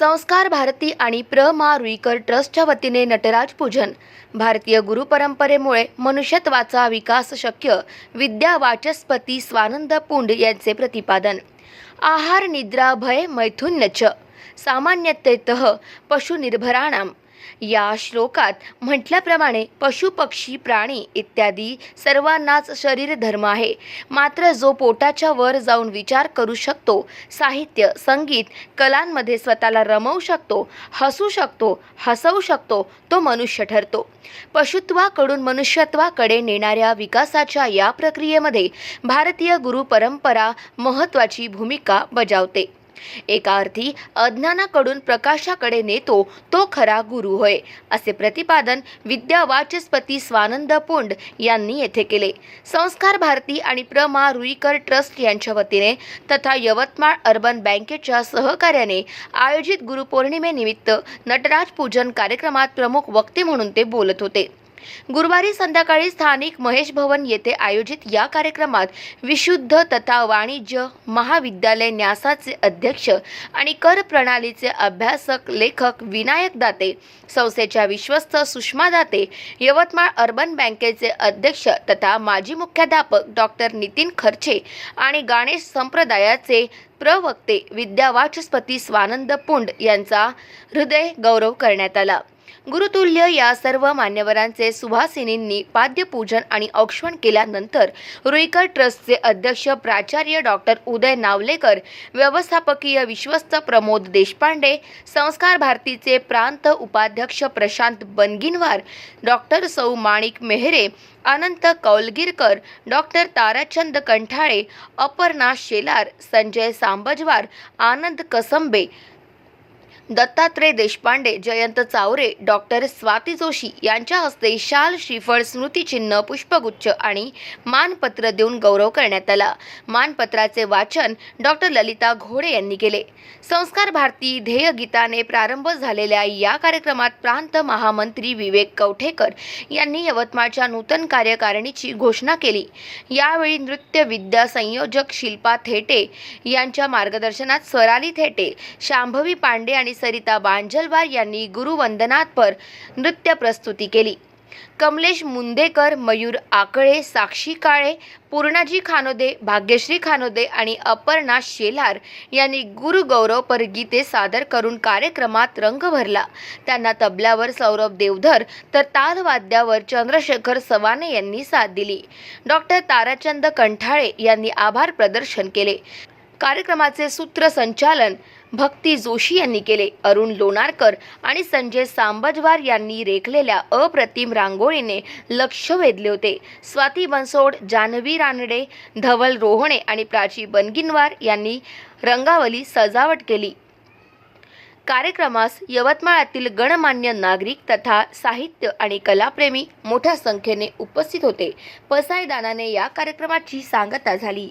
संस्कार भारती आणि प्र. मा रुईकर ट्रस्टच्या वतीने नटराज पूजन. भारतीय गुरुपरंपरेमुळे मनुष्यत्वाचा विकास शक्य विद्या वाचस्पती स्वानंद पुंड यांचे प्रतिपादन. आहार निद्रा भय मैथुन्य च सामान्यतेतः पशुनिर्भराणाम. या श्लोकात म्हटल्याप्रमाणे पशु पक्षी प्राणी इत्यादी सर्वांनाच शरीर धर्म आहे. मात्र जो पोटाच्या वर जाऊन विचार करू शकतो साहित्य संगीत कलांमध्ये स्वतःला रमवू शकतो हसू शकतो हसवू शकतो तो मनुष्य ठरतो. पशुत्वाकडून मनुष्यत्वाकडे नेणाऱ्या विकासाच्या या प्रक्रियेमध्ये भारतीय गुरु परंपरा महत्त्वाची भूमिका बजावते. एका अर्थी अज्ञानाकडून प्रकाशाकडे नेतो तो खरा गुरु होय असे प्रतिपादन विद्या वाचस्पती स्वानंद पुंड यांनी येथे केले. संस्कार भारती आणि प्र मा रुईकर ट्रस्ट यांच्या वतीने तथा यवतमाळ अर्बन बँकेच्या सहकार्याने आयोजित गुरुपौर्णिमेनिमित्त नटराज पूजन कार्यक्रमात प्रमुख वक्ते म्हणून ते बोलत होते. गुरुवारी संध्याकाळी स्थानिक महेश भवन येथे आयोजित या कार्यक्रमात विशुद्ध तथा वाणिज्य महाविद्यालय न्यासाचे अध्यक्ष आणि कर प्रणालीचे अभ्यासक लेखक विनायक दाते संस्थेच्या विश्वस्त सुषमा दाते यवतमाळ अर्बन बँकेचे अध्यक्ष तथा माजी मुख्याध्यापक डॉक्टर नितीन खर्चे आणि गणेश संप्रदायाचे प्रवक्ते विद्यावाचस्पती स्वानंद पुंड यांचा हृदय गौरव करण्यात आला. गुरुतुल्य या सर्व मान्यवरांचे सुभासिनींनी पाद्यपूजन आणि औक्षण केल्यानंतर रुईकर ट्रस्टचे अध्यक्ष प्राचार्य डॉक्टर उदय नावलेकर व्यवस्थापकीय विश्वस्त प्रमोद देशपांडे संस्कार भारतीचे प्रांत उपाध्यक्ष प्रशांत बनगिनवार डॉक्टर सौ माणिक मेहरे अनंत कौलगिरकर डॉक्टर ताराचंद कंठाळे अपर्णा शेलार संजय सांबजवार आनंद कसंबे दत्तात्रय देशपांडे जयंत चावरे डॉक्टर स्वाती जोशी यांच्या हस्ते शाल श्रीफळ स्मृतिचिन्ह पुष्पगुच्छ आणि मानपत्र देऊन गौरव करण्यात आला. मानपत्राचे वाचन डॉक्टर ललिता घोडे यांनी केले. संस्कार भारती ध्येय गीताने प्रारंभ झालेल्या या कार्यक्रमात प्रांत महामंत्री विवेक कवठेकर यांनी यवतमाळच्या नूतन कार्यकारिणीची घोषणा केली. यावेळी नृत्य विद्या संयोजक शिल्पा थेटे यांच्या मार्गदर्शनात स्वराली थेटे शांभवी पांडे आणि सरिता बांजलवार यांनी गुरुवंदनापर नृत्य प्रस्तुती केली. कमलेश मुंदेकर मयूर आकळे साक्षी काळे पूर्णाजी खानोदे भाग्यश्री खानोदे आणि अपर्णा शेलार यांनी गुरुगौरवपर गीते सादर करून कार्यक्रमात रंग भरला. त्यांना तबल्यावर सौरभ देवधर तर तालवाद्यावर चंद्रशेखर सवाने यांनी साथ दिली. डॉक्टर ताराचंद कंठाळे यांनी आभार प्रदर्शन केले. कार्यक्रमाचे सूत्रसंचालन भक्ती जोशी यांनी केले. अरुण लोणारकर आणि संजय सांबजवार यांनी रेखलेल्या अप्रतिम रांगोळीने लक्ष वेधले होते. स्वाती बनसोड जानवी रानडे धवल रोहणे आणि प्राची बनगिनवार यांनी रंगावली सजावट केली. कार्यक्रमास यवतमाळातील गणमान्य नागरिक तथा साहित्य आणि कलाप्रेमी मोठ्या संख्येने उपस्थित होते. पसायदानाने या कार्यक्रमाची सांगता झाली.